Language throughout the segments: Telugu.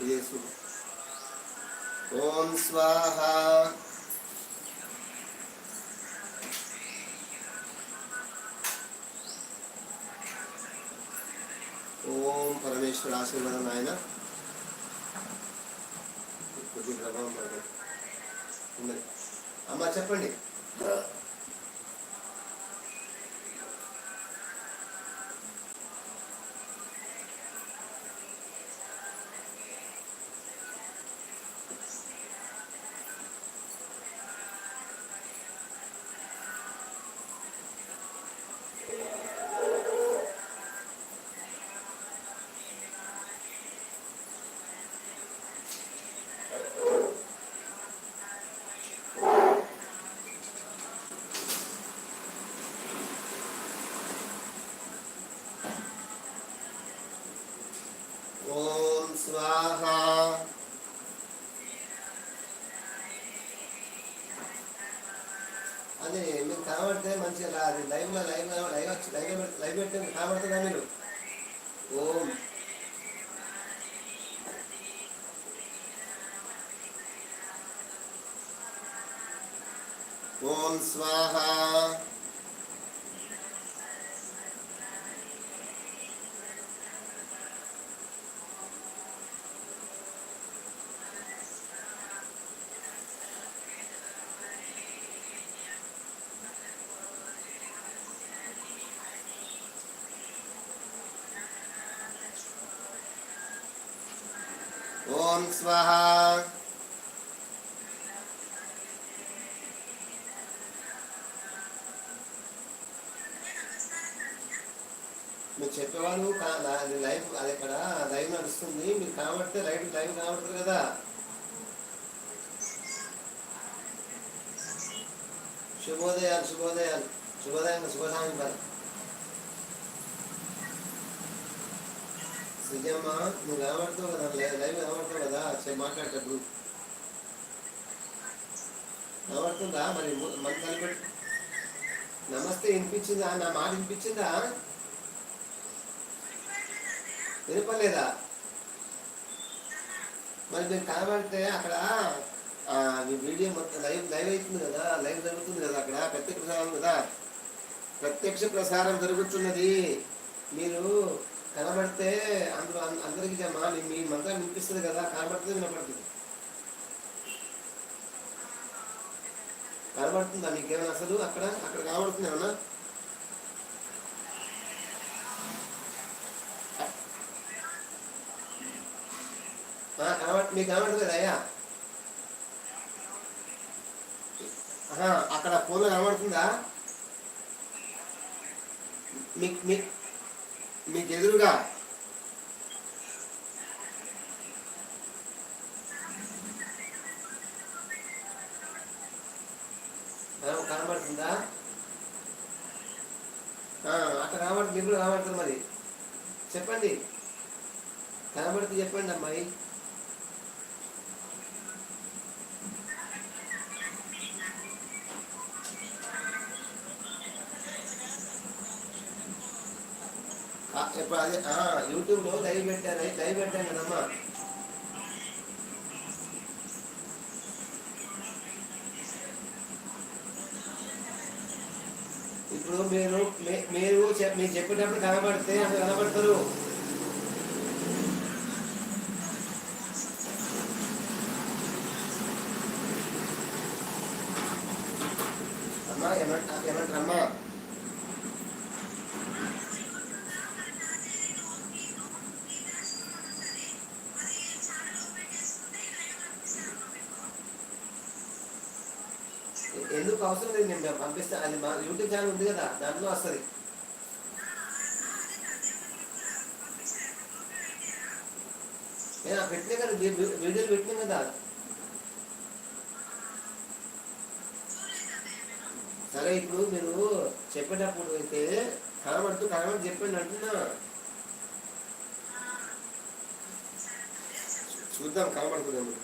ఇది ఓం స్వాహ. ఓం పరమేశ్వర ఆశీర్వాదం ఆయన కొద్ది ప్రభావం అమ్మ చెప్పండి ఓం స్వాహ అదే మీరు కనబడితే మంచిగా అది లైవ్లో లైవ్ లైవ్ వచ్చి లైవ్ లైవ్ పెట్టి కనబడుతుందా మీరు ఓం ఓం స్వాహ ఓం స్వాహ మీరు చెప్పేవాళ్ళు అది లైవ్ అది ఇక్కడ లైవ్ నడుస్తుంది. మీరు కాబడితే లైవ్ లైవ్ కాబడుతుంది కదా. శుభోదయాలు శుభోదయాలు. శుభోదయం శుభ సాయంకాలం సుజమ్మ నువ్వు కనబడుతావు కదా లై- లైవ్ కనబడతావు కదా సరే మాట్లాడేటప్పుడు. కనబడుతుందా మరి ము- మన కనిపెట్టు నమస్తే వినిపించిందా? నా మాట వినిపించిందా? వినపలేదా మరి మీరు కనబడితే అక్కడ మీ వీడియో మొత్తం లైవ్ లైవ్ అవుతుంది కదా లైవ్ జరుగుతుంది కదా అక్కడ ప్రత్యక్ష ప్రసారం కదా. ప్రత్యక్ష ప్రసారం జరుగుతున్నది. మీరు కనబడితే అందులో అందరికి అందరికీ జమా మీ- మంత్రం వినిపిస్తుంది కదా కనబడుతుంది వినపడుతుంది. కనబడుతుందా మీకేమైనా అసలు అక్కడ? అక్కడ కనబడుతుంది ఏమన్నా? ఆ, మీకు కనబడుతుంది కదా అయ్యా? అక్కడ ఫోన్లో కనబడుతుందా? మీకు మీ మీకు ఎదురుగా కన- కనబడుతుందా ఆ, అక్కడ కనబడుతుంది మీకు కూడా కనబడుతుంది మరి చెప్పండి కనబడితే చెప్పండి అమ్మాయి ఆ, ఇప్పుడు అదే ఆ, యూట్యూబ్లో లైవ్ పెట్టాను లైవ్ పెట్టాను కదమ్మా ఇప్పుడు మీరు మీ- మీరు చెప్పినప్పుడు కనబడితే అసలు కనబడతారు. అమ్మా ఏమంటారమ్మా? ఎందుకు అవసరం లేదు నేను పంపిస్తాను అది మా యూట్యూబ్ ఛానల్ ఉంది కదా దాంట్లో వస్తుంది నేను పెట్టినా కదా వీ- వీ- వీడియోలు పెట్టినా కదా? సరే ఇప్పుడు మీరు చెప్పేటప్పుడు అయితే కనబడుతూ కనబడి చెప్పండి అంటున్నా. చూద్దాం కనబడుతుంది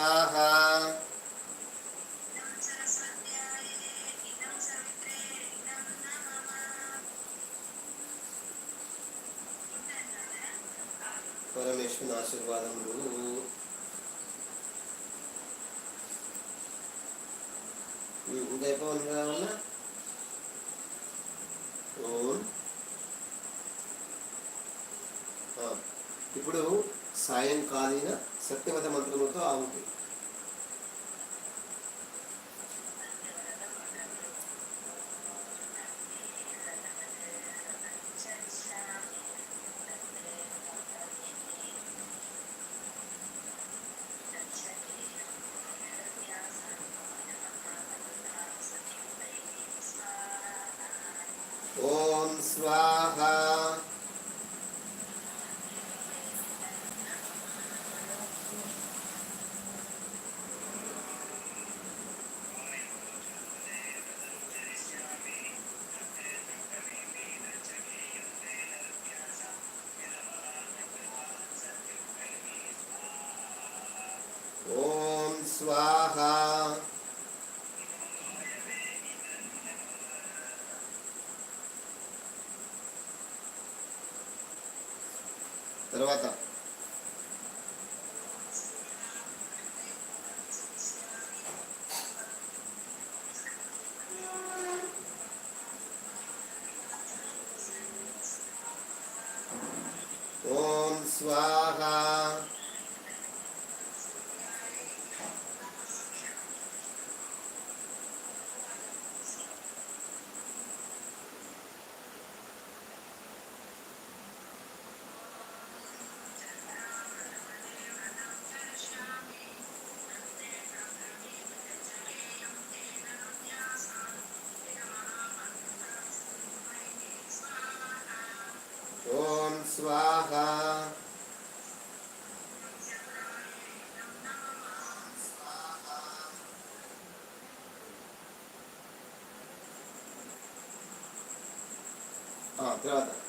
ఓం స్వాహ. పరమేశ్వరుని ఆశీర్వాదములు. ఉదయపవన్ కావాల కదా ఇప్పుడు సాయంకాలీన सत्यवध मंत्रो आऊँगी quadrada.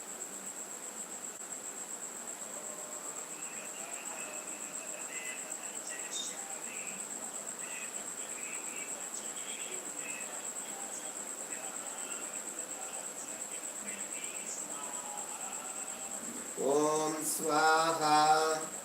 Om Swaha.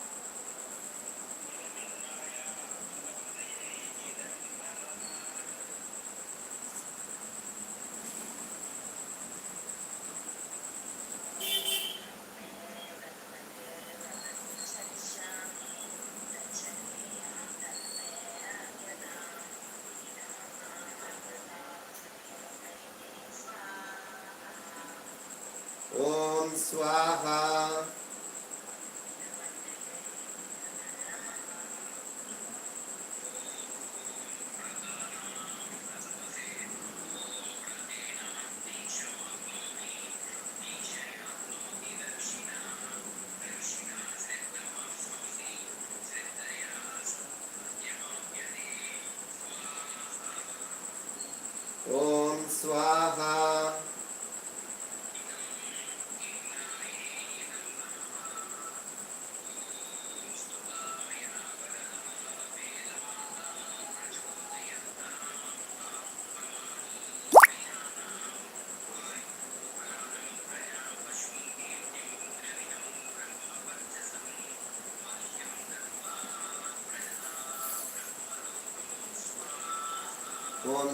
swaha.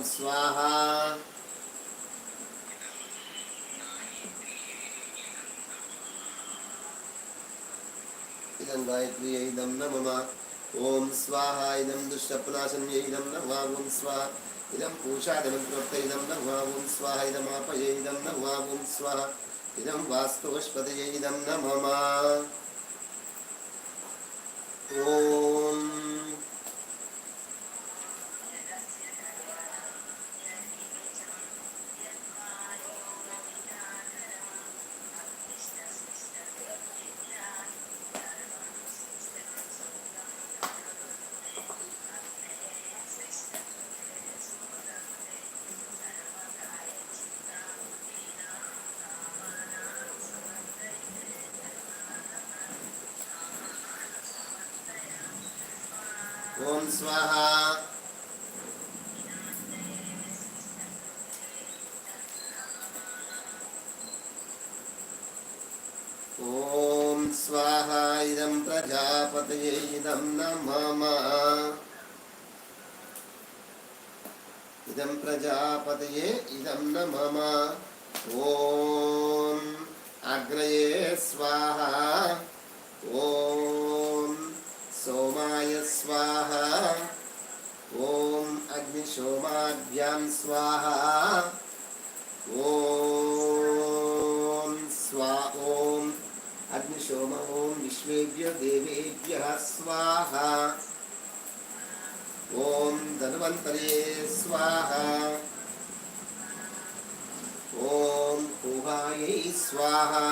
Swaha. ఇదం గాయత్రి ఇదం నమ ఓం స్వాహ ఇదం దుష్టప్నాశన్య ఇదం నమ ఓం స్వాహ ఇదం పూషాదమంత్రోక్త ఇదం నమ ఓం స్వాహ ఇదమాపయ ఇదం నమ ఓం స్వాహ ఇదం వాస్తువస్పతయ ఇదం నమ ఓం ఓం స్వాహ. ఓం స్వాహ ఇదం ప్రజాపతయే ఇదం నమమ. ఇదం ప్రజాపతయే ఇదం నమమ. ఓం అగ్రయే స్వాహ. ఓం सोमाय स्वाहा ॐ अग्निशोमाभ्यां स्वाहा ॐ स्वा ॐ अग्निशोम ॐ विश्वेभ्य देवेभ्यः स्वाहा ॐ धन्वन्तरे स्वाहा ॐ कुहायै स्वाहा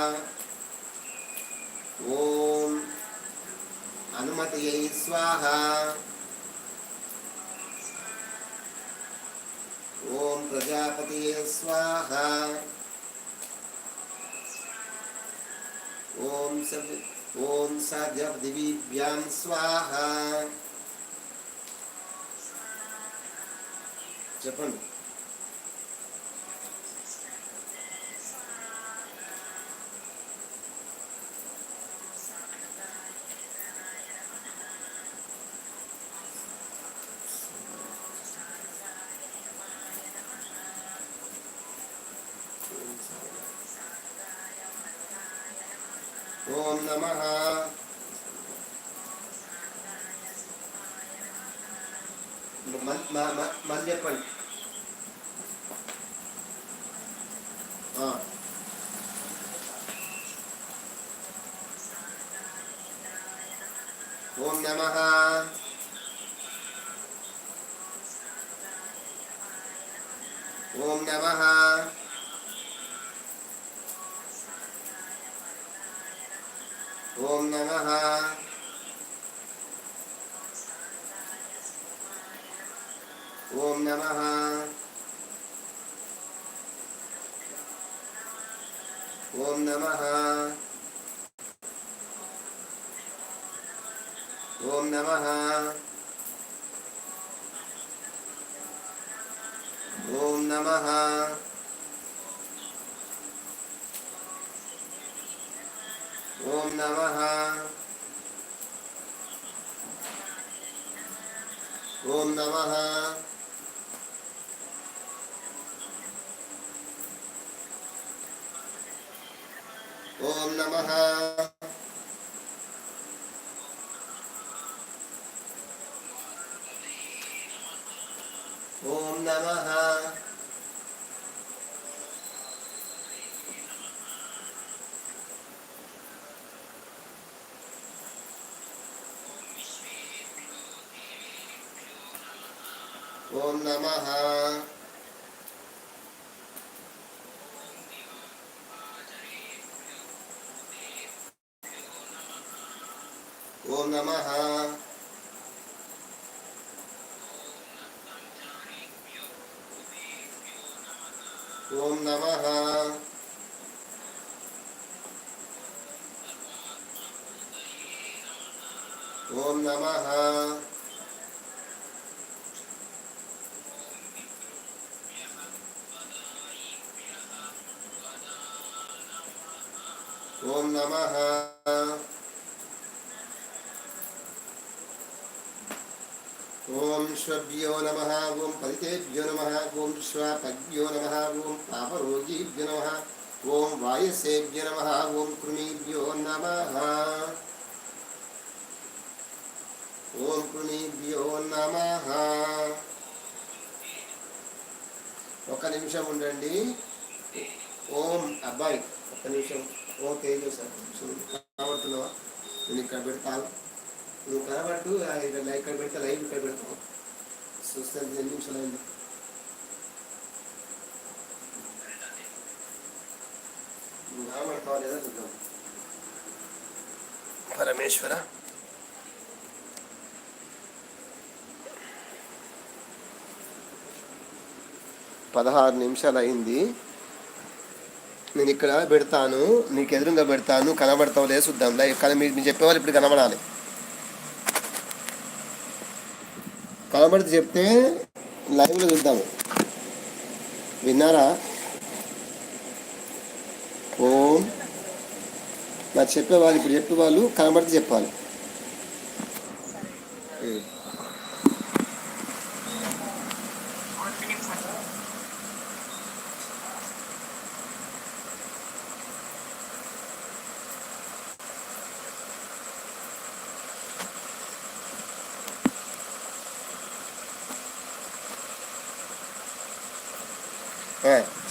ॐ अनुमत स्वाहा। ओम प्रजापतये स्वाहा। ओम सब ओम ॐ दिव्या स्वाहा। चपंड ॐ नमः। मल्यपन् ॐ नमः। ॐ नमः। ఓం నమ. ఓం నమ. ఓం నమ. ఓం నమ. ఓం నమ. ॐ नमः ॐ नमः ॐ नमः ఓం నమ. ఓం నమ ఓం నమ ఓం నమ ఓం నమ. ఓం శ్వభ్యో నమ ఓం పదితేభ్యో నమ ఓం శ్వపద్యో నమ ఓం పాపరోగీభ్యో నమ ఓం వాయసేభ్య నమ ఓం కృణీభ్యో నమ. ఓం కృణీభ్యో నమ. ఒక నిమిషం ఉండండి. ఓం అబ్బాయి ఒక్క నిమిషం. ఓకే సార్ కనబడుతున్నావా? నేను ఇక్కడ పెడతాను నువ్వు కనబట్టు ఇక్కడ ఇక్కడ పెడితే లైవ్ ఇక్కడ పెడతావు చూస్తే ఎన్ని నిమిషాలు అయింది. నువ్వు కనబడతావా లేదా చూద్దాం. పరమేశ్వర? పదహారు నిమిషాలు అయింది. నేను ఇక్కడ పెడతాను నీకు ఎదురుగా పెడతాను కనబడతావు లేదు చూద్దాం కానీ మీరు మీరు చెప్పేవాళ్ళు ఇప్పుడు కనబడాలి. కనబడితే చెప్తే లైవ్లో చూద్దాము విన్నారా? ఓం. నాకు చెప్పేవాళ్ళు ఇప్పుడు చెప్పేవాళ్ళు కనబడితే చెప్పాలి.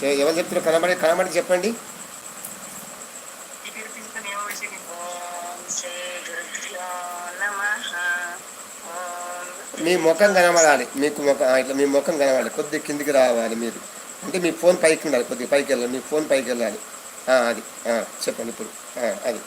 ఎవరు చెప్తున్నారు కనబడి కనబడి చెప్పండి. మీ ముఖం కనబడాలి. మీకు ముఖం ఇట్లా మీ ముఖం కనబడాలి. కొద్దిగా కిందికి రావాలి మీరు. అంటే మీ ఫోన్ పైకి ఉండాలి. కొద్దిగా పైకి వెళ్ళాలి. మీ ఫోన్ పైకి వెళ్ళాలి. అది. చెప్పండి ఇప్పుడు. అది.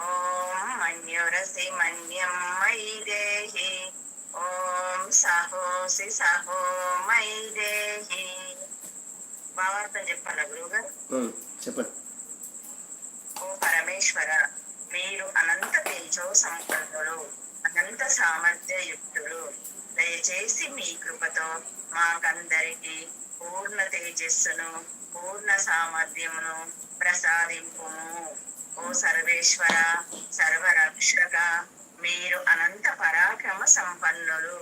ఓం మన్యురసి మన్యం మయి దేహి ఓం సహోసి సహో మయి దేహి భావార్థం చెప్పాలా గురువుగారు? చెప్పండి. ఓ పరమేశ్వర మీరు అనంత తేజో సంపన్నులు అనంత సామర్థ్యయుక్తులు దయచేసి మీ కృపతో మాకందరికి పూర్ణ తేజస్సును పూర్ణ సామర్థ్యమును ప్రసాదింపుము. ఓ సర్వేశ్వర సర్వరక్షక మీరు అనంత పరాక్రమ సంపన్నులు.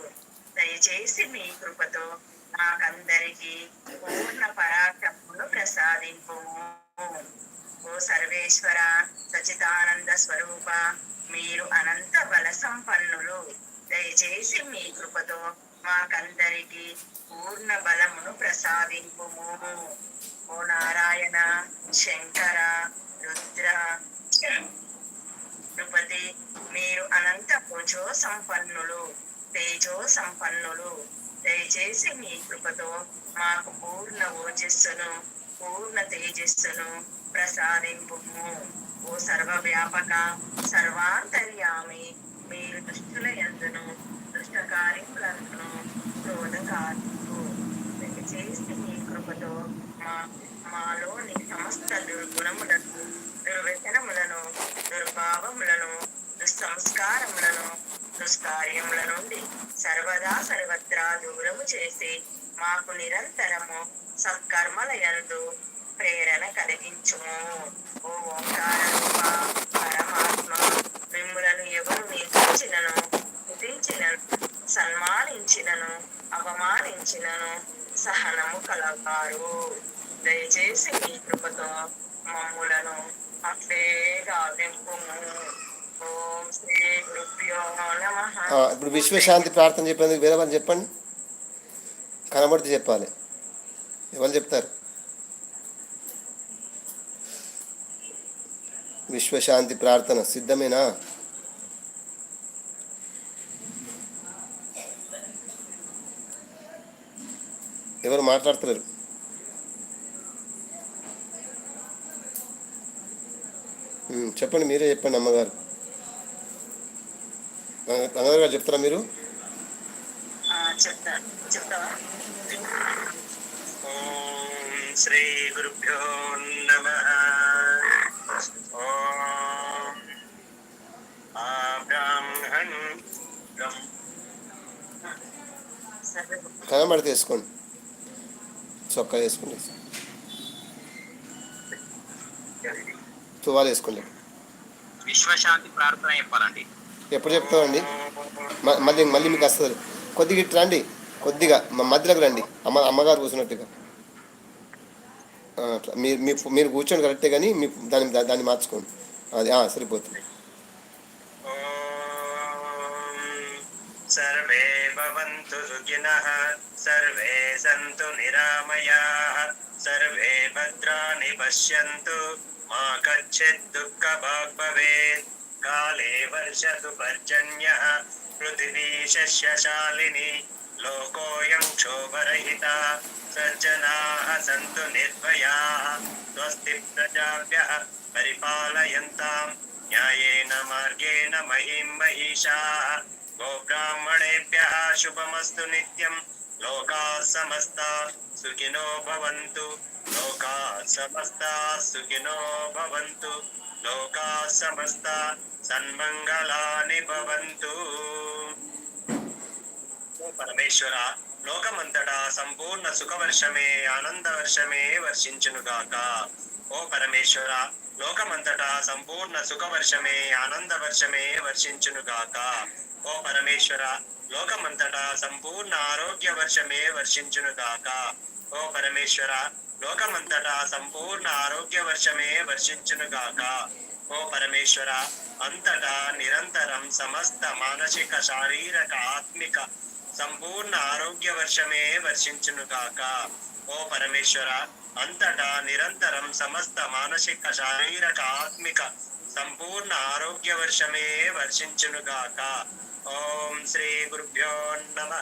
దయచేసి మీ కృపతో మాకందరికి పూర్ణ పరాక్రమమును ప్రసాదింపుము ఓ సర్వేశ్వర సచిదానంద స్వరూప మీరు అనంత బల సంపన్నులు. దయచేసి మీ కృపతో మాకందరికి పూర్ణ బలమును ప్రసాదింపుము ఓ నారాయణ శంకర రుద్ర నృపతి మీరు అనంత భుజో సంపన్నులు తేజో సంపన్నులు. దయచేసి మీ కృపతో మాకు పూర్ణ ఓజస్సును పూర్ణ తేజస్సును ప్రసాదింపుము. ఓ సర్వ వ్యాపక సర్వాంతర్యామి మీరు దుష్టుల ఎందును దుష్ట కార్యములను క్రోధకారులు దయచేసి మీ కృపతో మా మాలోని సమస్త దుర్గుణములను దుర్వ్యసనములను దుర్భావములను దుస్సంస్కారములను దుష్కార్యముల నుండి సర్వదా సర్వత్రా దూరము చేసి మాకు నిరంతరము సత్కర్మల యందు ప్రేరణ కలిగించుము. ఓ ఓంకార రూప పరమాత్మ మిమ్ములను ఎవరు నిందించినను స్తుతించినను సన్మానించినను అవమానించినను సహనము కలవారు దయచేసి మీ కృపతో మమ్ములను ఇప్పుడు విశ్వశాంతి ప్రార్థన చెప్పేందుకు వేరే వాళ్ళు చెప్పండి. కనబడితే చెప్పాలి. ఎవరు చెప్తారు? విశ్వశాంతి ప్రార్థన సిద్ధమేనా? ఎవరు మాట్లాడతలేరు చెప్పండి మీరే చెప్పండి అమ్మగారు. అమ్మగారు గారు చెప్తారా మీరు? శ్రీ గురుభ్యో నమ. కనబడితే వేసుకోండి. చొక్కా వేసుకోండి తువాలు వేసుకోండి. విశ్వశాంతి ప్రార్థన చెప్పాలండి. ఎప్పుడు చెప్తామండి మళ్ళీ మళ్ళీ మీకు వస్తుంది. కొద్దిగా ఇటు రండి. కొద్దిగా మా మధ్యలోకి రండి. అమ్మ అమ్మగారు కూర్చున్నట్టుగా. అట్లా. మీరు మీ మీరు కూర్చోండి కరెక్టే కానీ మీ దాన్ని దాన్ని మార్చుకోండి. అది సరిపోతుంది. సర్వే भवन्तु सुखिनः, सर्वे सन्तु निरामयाः, सर्वे भद्राणि पश्यन्तु। मा कच्चित् दुःखभाग् भवेत्। काले वर्षतु पर्जन्यः, पृथिवी शस्यशालिनी, लोकोऽयं क्षोभरहिता। सज्जनाः सन्तु निर्भयाः, स्वस्ति प्रजाभ्यः परिपालयन्ताम्। न्यायेन, मार्गेण, महीं महिषाः। గోబ్రాహ్మణేభ్యः శుభమస్తు నిత్యం లోకాः సమస్తా సుఖినో భవంతు లోకాः సమస్తా సుఖినో భవంతు లోకాः సమస్తా సన్మంగళాని భవంతు ఓ పరమేశ్వర లోకమంతటా సంపూర్ణ సుఖవర్షమే ఆనంద వర్షమే వర్షించునుగాక. ఓ పరమేశ్వర లోకమంతటా సంపూర్ణ సుఖవర్షమే ఆనంద వర్షమే వర్షించునుగాక. ఓ పరమేశ్వర లోకమంతటా సంపూర్ణ ఆరోగ్య వర్షమే వర్షించునుగాక. ఓ పరమేశ్వర లోకమంతటా సంపూర్ణ ఆరోగ్య వర్షమే వర్షించునుగాక. ఓ పరమేశ్వర అంతటా నిరంతరం సమస్త మానసిక శారీరక ఆత్మిక సంపూర్ణ ఆరోగ్య వర్షమే వర్షించునుగాక ఓ పరమేశ్వర అంతటా నిరంతరం సమస్త మానసిక శారీరక ఆత్మిక సంపూర్ణ ఆరోగ్య వర్షమే వర్షించునుగాక ఓం శ్రీ గురుభ్యో నమ.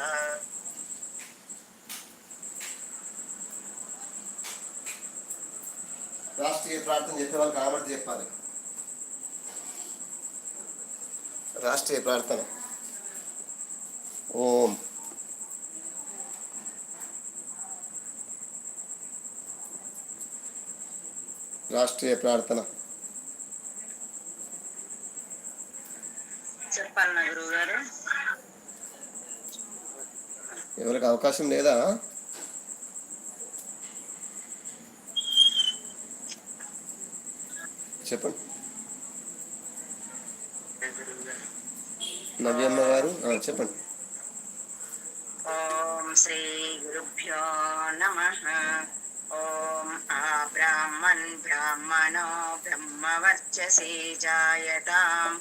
రాష్ట్రీయ ప్రార్థన చెప్పే వాళ్ళు కనబడితే చెప్పాలి. రాష్ట్రీయ ప్రార్థన. ఓం. రాష్ట్రీయ ప్రార్థన. ఎవరికి అవకాశం లేదా? చెప్పండి. నవ్యమ్మ గారు చెప్పండి. ఓం శ్రీ గురుభ్యో నమ. ఓం ब्राह्मण ब्राह्मणो वर्चसे जायताम्।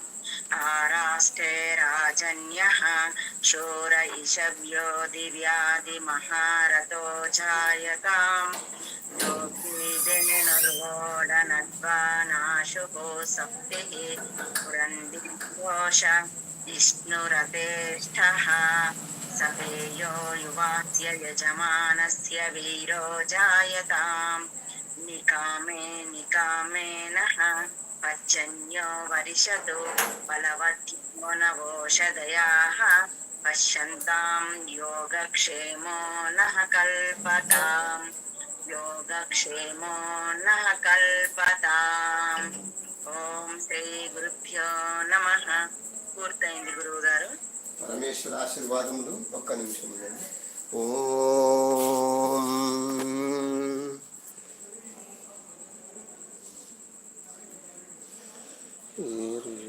आराष्टे राजन्यः शूर इषव्यो दिव्यादिमहारथो जायताम्। लोकेदेणोडनत्वा नाशुको सप्तिः पुरन्दिघोष विष्णुरतेष्ठः सपेयो युवास्य यजमानस्य वीरो जायताम्। నికామే నికామేన పచ్చన్యో వరిషతో బలవద్యో నవోషధయా పశ్యంతాం యోగక్షేమో నః కల్పతాం. యోగక్షేమో నః కల్పతాం. ఓం శ్రీ గురుభ్యో నమ. పూర్తయింది గురువు గారు పరమేశ్వర ఆశీర్వాదములు ఒక్క నిమిషం ఓ ir